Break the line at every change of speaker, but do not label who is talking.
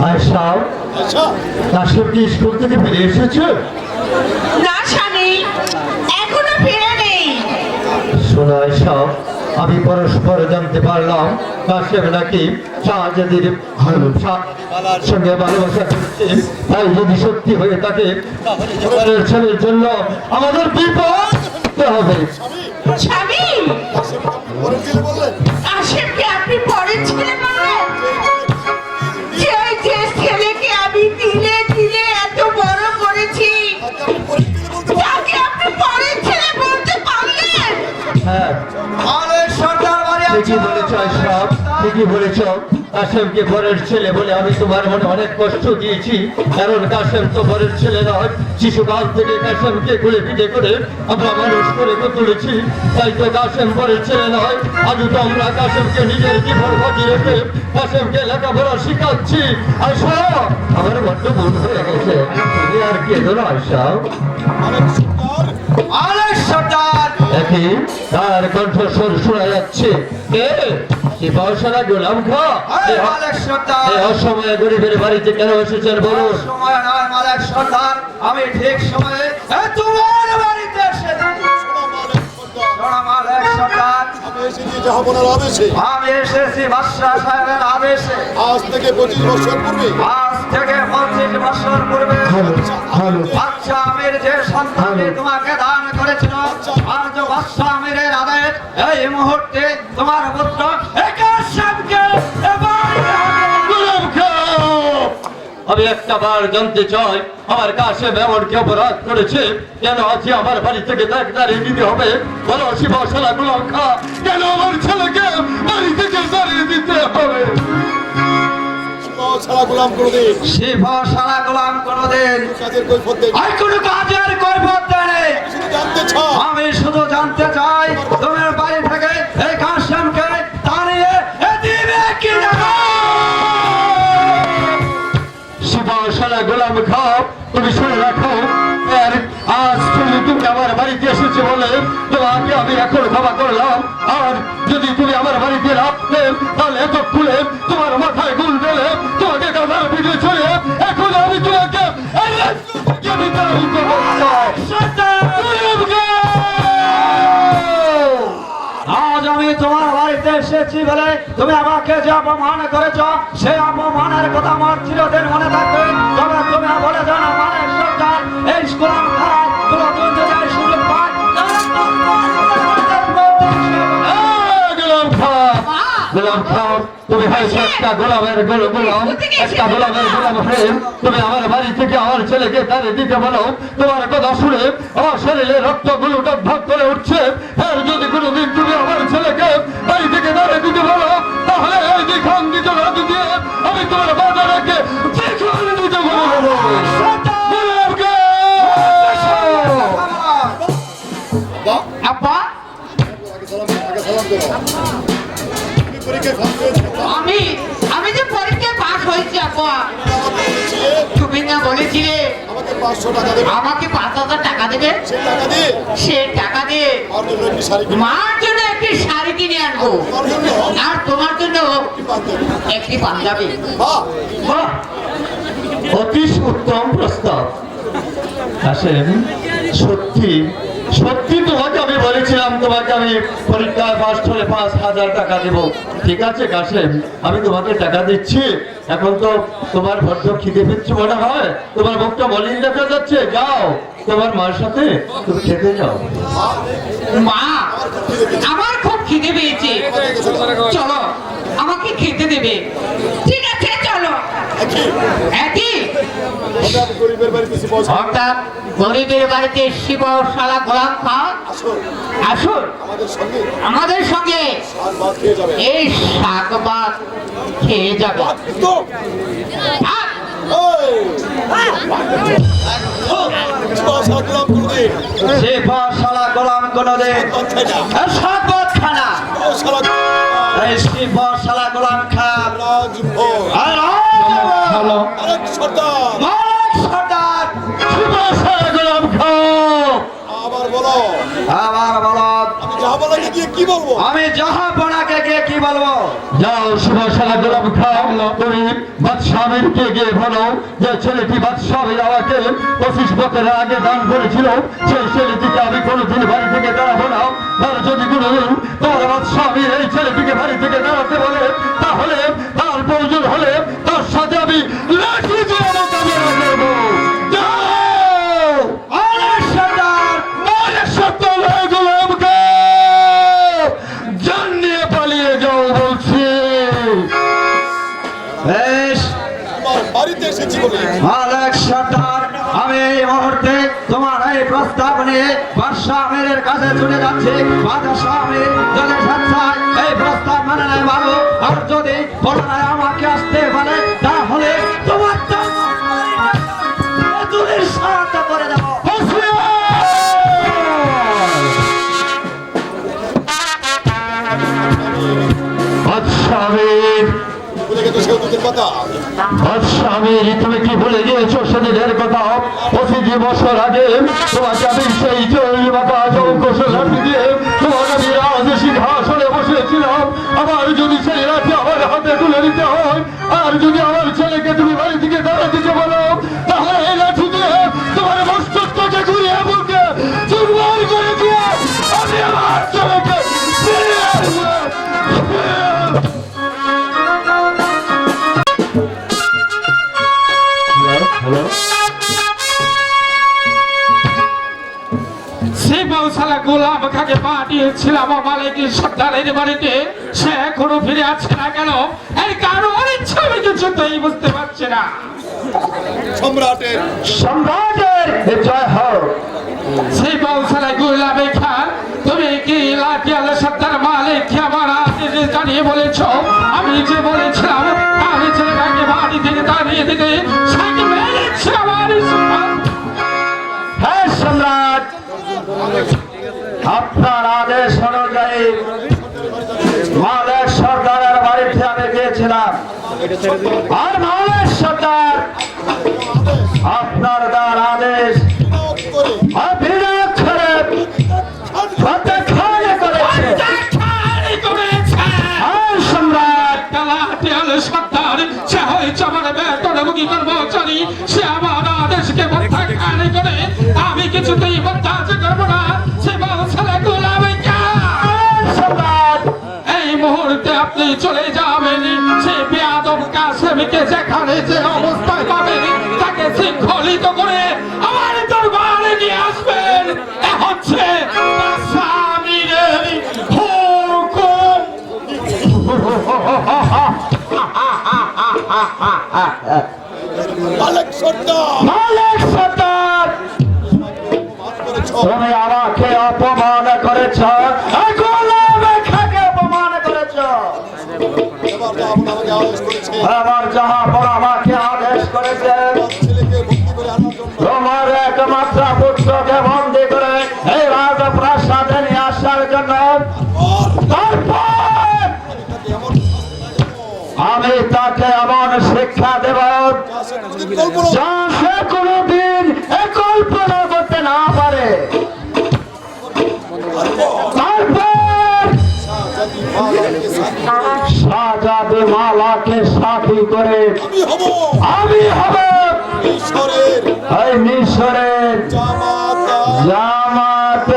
আয়সা
আচ্ছা।
কি স্কুল থেকে ফিরে এসেছে?
না স্বামী এখনও ফিরে নেই।
শোনো আয়সা আমি পরস্পর জানতে পারলাম কাশেম নাকি শাহজাদির সঙ্গে ভালোবাসা করছে। তাই যদি সত্যি হয়ে থাকে তাহলে ছেলের জন্য আমাদের বিপদ হবে।
স্বামী
ঠিকই বলেছ? কাশেমকে পরের ছেলে বলে আমি তোমার মনে অনেক কষ্ট দিয়েছি। কারণ কাশেম তো পরের ছেলে নয়। শিশুকাল থেকে কাশেমকে খুলে পিঠে করে আমরা মানুষ করে তো তুলেছি। তাই তো কাশেম পরের ছেলে নয়। আজ তো আমরা কাশেমকে নিজের জীবন বাজি রেখে কাশেমকে লেখাপড়া শিখাচ্ছি। আয়সা আমার বড্ড ভুল হয়ে গেছে। তুমি আর কি এলো আয়সা
আরেক সর্দার
দেখি তার কণ্ঠস্বর শোনা যাচ্ছে? কে? শিবাসারা গোলাম খা
আরে মালিক সর্দার।
এই অসময়ে গরিবের বাড়িতে কেন এসেছেন বলুন?
সময় নয় মালিক সর্দার। আমি ঠিক সময়ে এ, তোমার বাড়িতে এসেছি। শোনো
আমি এসেছি
বাদশাহ সাহেবের আদেশে।
আজ থেকে পঁচিশ বছর পূর্বে।
থেকে পঁচিশ বছর পূর্বে বাচ্চা আমির যে সন্তানটি তোমাকে দান করেছিল বাচ্চা আমিরের আদেশ এই মুহূর্তে তোমার পুত্র
আমি একটা বার জানতে চাই আমার কাছে এমন কি অপরাধ করেছে কেন আজকে আমার বাড়ি থেকে তাকে দাঁড়িয়ে দিতে হবে? বলো শিবাসালা গোলাম খা কেন আমার ছেলেকে
ছাড়া গোলাম কোনদিন।
শিব সারা গোলাম কোনদিন।
কাজের কৈফত দেয়
আর কোন কাজের কৈফত।
শুধু জানতে চাও।
আমি শুধু জানতে চাই তোমার বাড়ি থেকে এই কাশ্যামকে দাঁড়িয়ে এ দিবে কি না?
শিবাসালা গোলাম খাও তুমি শুনে রাখো। আর আজ তুমি তুমি আমার বাড়িতে এসেছে বলে তোমাকে আমি এখন ক্ষমা করলাম। আর যদি তুমি আমার বাড়িতে রাখতে তাহলে এত খুলে তোমার মাথায় গুল দিলে
আজ আমি তোমার বাড়িতে এসেছি বলে তুমি আমাকে যে অপমান করেছ, সেই অপমানের কথা আমার চিরদিন মনে থাকবে।
হয়েছে একটা গোলামের গোল গোলাম একটা গোলামের গোলাম হয়ে তুমি আমার বাড়ি থেকে আমার ছেলেকে তারে দিতে বলো। তোমার কথা শুনে আমার শরীরে রক্তগুলো ঢক করে উঠছে। আর যদি কোনোদিন তুমি আমার ছেলেকে বাড়ি থেকে দাঁড়িয়ে দিতে বলো তাহলে এই দিখান দিতে দিয়ে আমি তোমার বাজারকে দিখান দিতে বলে দেবো। গোলাম খাও!
আব্বা!
আগে সালাম আগে সালাম দেবো। তুমি পরীক্ষায়
তুমি না বলেছিলে
আমাকে পাঁচশো টাকা দেবে।
আমাকে পাঁচ হাজার টাকা দেবে?
সেই টাকা দিয়ে।
সে টাকা দিয়ে
শাড়ি কিনে
মার জন্য একটি শাড়ি কিনে আনব। আর তোমার জন্য? একটি পাঞ্জাবি!
অতি উত্তম প্রস্তাব। আসেন। সত্যি সত্যি তোমাকে আমি বলেছিলাম তোমাকে আমি পরীক্ষায় ফার্স্ট হলে পাঁচ হাজার টাকা দেব। ঠিক আছে কাশেম আমি তোমাকে টাকা দিচ্ছি। এখন তো তোমার বড্ড খিদে পেচ্ছে মনে হয়। তোমার মুখটা মলিন দেখা যাচ্ছে। যাও তোমার মার সাথে তুমি খেতে যাও।
মা আমার খুব খিদে পেয়েছে। চলো আমাকে খেতে দেবে। ঠিক
একই হঠাৎ গরিবের বাড়িতে
শিব সালা গোলাম খা
আসো
আসুন।
আমাদের সঙ্গে।
আমাদের সঙ্গে।
আর ভাত খেয়ে যাবে।
এই শাক ভাত খেয়ে যাবে। আর
গোলাম কোনদিন।
শালা গোলাম
ভাত
খানা
শালা
এই শিব শালা গোলাম খা
বলব?
আমি যাহা পড়াকে গিয়ে কি বলব?
যাও সুভাষালা গোলাম খাও তুমি বাদশামীরকে গিয়ে বলো যে ছেলেটি বাদশামীর আমাকে পঁচিশ বছরের আগে দান করেছিল। সেই ছেলেটিকে আমি কোনোদিন বাড়ি থেকে দাঁড়াবো না। তার যদি কোনোদিন তোমার বাদশামীর এই ছেলেটিকে বাড়ি থেকে দাঁড়াতে বলে তাহলে তার প্রয়োজন হলে তার সাথে আমি লাঠি দিয়ে
আমি এই মুহূর্তে তোমার এই প্রস্তাব নিয়ে বাদশাহ আমিরের কাছে চলে যাচ্ছি। বাদশাহ আমির যদি স্বেচ্ছায় এই প্রস্তাব মানে নেয় ভালো আর যদি পুনরায় আমাকে আসতে পারে তাহলে তোমার সাহায্য করে দেবো।
বাদশামীর
বলে
বাদশামীর তুমি কি ভুলে গিয়েছো সেদিনের কথা? পঁচিশ বছর আগে তোমাকে আমি সেই জয়ী মাতা লাঠি দিয়ে তোমাকে আমি রাজ সিংহাসনে বসেছিলাম আমার যদি সেই লাঠি আমার হাতে তুলে নিতে হয়, আর যদি আমার হ্যালো
সে বৌশালা গোলাম খাকে পাঠিয়েছিলাম মালিকের সর্দারের বাড়িতে। সে এখনও ফিরে আসছে না কেন? এর কারণ ইচ্ছা আমি কিছুতেই বুঝতে পারছি না।
সম্রাটের
সম্রাটের জয় হোক।
সেই বৌশালা গোলামে খান তুমি কি লাঠিয়াল সর্দার মালিক আমার আদেশ জানিয়ে বলেছ? আমি যে বলেছিলাম, আমি ছেলেটাকে বাড়ি থেকে দাঁড়িয়ে দিতে সাইকে মেরেছি
হ্যাঁ আর মালের
কিছুতেই বরদাস্ত করব না সে বলছে গোলামে এই মুহূর্তে আপনি চলে যাবেন। সে বেয়াদব কাশ্মীরকে যেখানে যে অবস্থায় পাবেন তাকে শৃঙ্খলিত করে আমার দরবারে নিয়ে আসবেন। এ হচ্ছে স্বামীর হুকুম।
মালিক সর্দার।
মালিক সর্দার। তুমি আমাকে অপমান করেছ। আমার যাহা
খাকে
আমি তাকে এমন শিক্ষা দেব
যা সে কোনোদিন কল্পনা
করতে না পারে। সাজাদে মালাকে সাথী করে।
আমি হব
মিশরের জামাত।